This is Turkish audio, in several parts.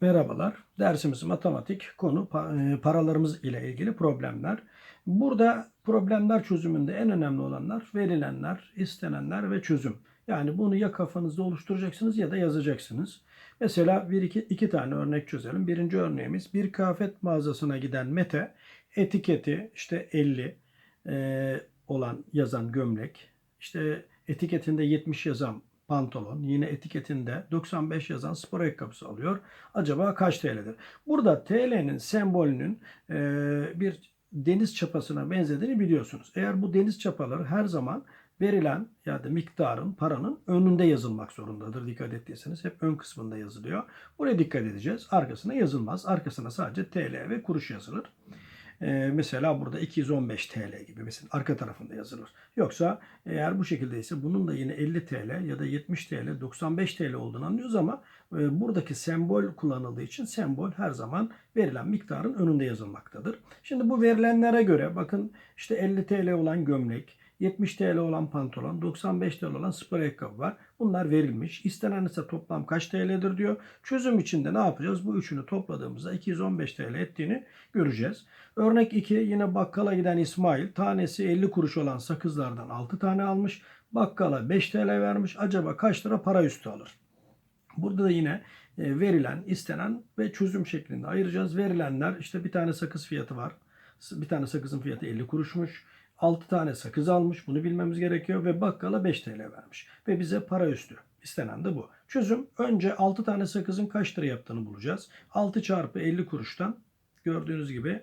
Merhabalar. Dersimiz matematik. Konu e, paralarımız ile ilgili problemler. Burada problemler çözümünde en önemli olanlar verilenler, istenenler ve çözüm. Yani bunu ya kafanızda oluşturacaksınız ya da yazacaksınız. Mesela bir iki, iki tane örnek çözelim. Birinci örneğimiz bir kıyafet mağazasına giden Mete etiketi işte 50 e, olan yazan gömlek, işte etiketinde 70 yazan pantolon, yine etiketinde 95 yazan spor ayakkabısı alıyor. Acaba kaç TL'dir? Burada TL'nin sembolünün e, bir deniz çapasına benzediğini biliyorsunuz. Eğer bu deniz çapaları her zaman verilen ya da miktarın, paranın önünde yazılmak zorundadır. Dikkat ettiyseniz hep ön kısmında yazılıyor. Buraya dikkat edeceğiz. Arkasına yazılmaz. Arkasına sadece TL ve kuruş yazılır. Ee, mesela burada 215 TL gibi mesela arka tarafında yazılır. Yoksa eğer bu şekildeyse bunun da yine 50 TL ya da 70 TL, 95 TL olduğunu anlıyoruz ama e, buradaki sembol kullanıldığı için sembol her zaman verilen miktarın önünde yazılmaktadır. Şimdi bu verilenlere göre bakın işte 50 TL olan gömlek, 70 TL olan pantolon, 95 TL olan spor ayakkabı var. Bunlar verilmiş. İstenen ise toplam kaç TL'dir diyor. Çözüm için de ne yapacağız? Bu üçünü topladığımızda 215 TL ettiğini göreceğiz. Örnek 2 yine bakkala giden İsmail tanesi 50 kuruş olan sakızlardan 6 tane almış. Bakkala 5 TL vermiş. Acaba kaç lira para üstü alır? Burada da yine e, verilen, istenen ve çözüm şeklinde ayıracağız. Verilenler işte bir tane sakız fiyatı var. Bir tane sakızın fiyatı 50 kuruşmuş. 6 tane sakız almış. Bunu bilmemiz gerekiyor ve bakkala 5 TL vermiş. Ve bize para üstü. İstenen de bu. Çözüm önce 6 tane sakızın kaç lira yaptığını bulacağız. 6 çarpı 50 kuruştan gördüğünüz gibi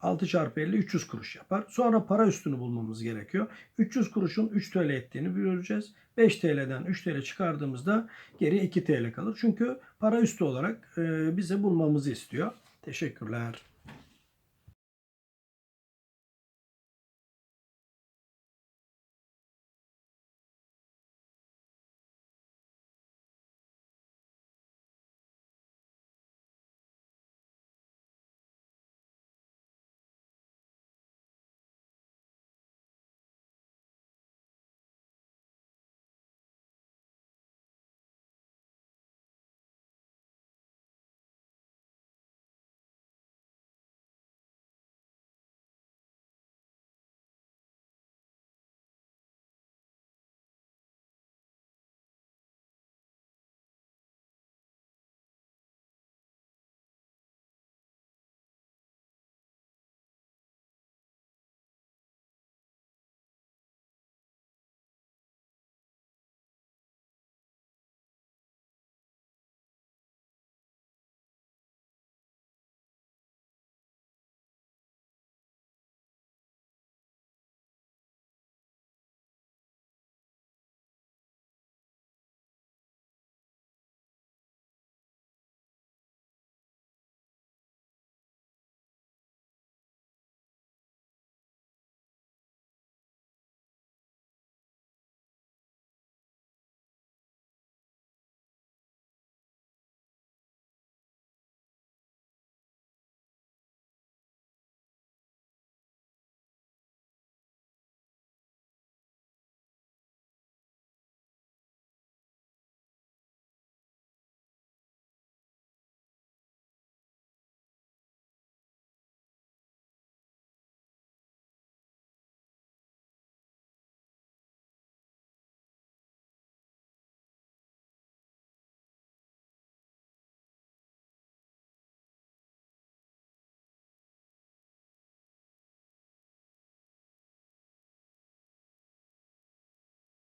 6 çarpı 50 300 kuruş yapar. Sonra para üstünü bulmamız gerekiyor. 300 kuruşun 3 TL ettiğini göreceğiz. 5 TL'den 3 TL çıkardığımızda geri 2 TL kalır. Çünkü para üstü olarak e, bize bulmamızı istiyor. Teşekkürler.